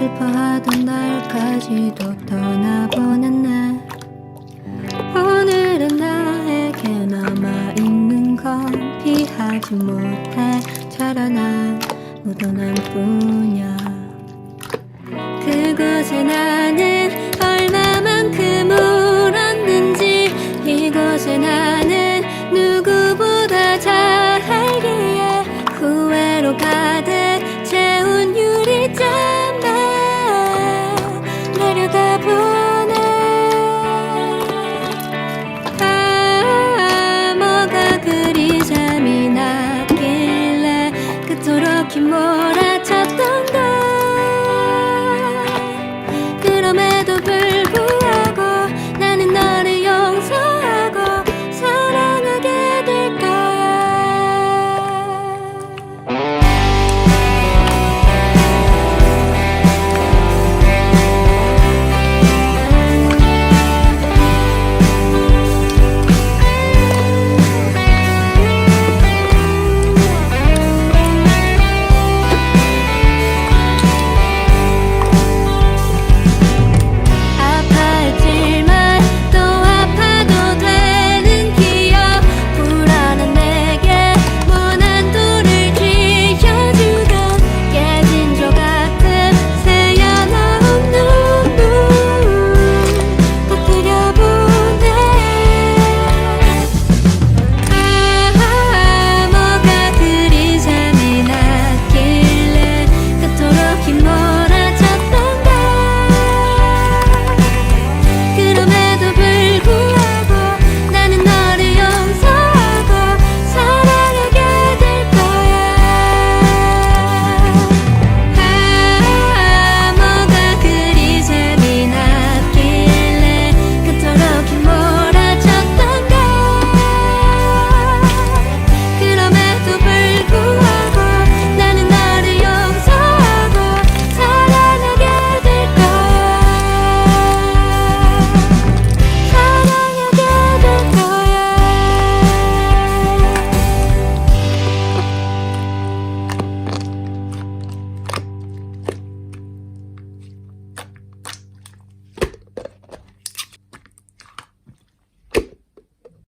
슬퍼하던 날까지도 떠나보낸 날. 오늘은 나에게 남아있는 건 피하지 못해 자라난 묻어난 뿐이야.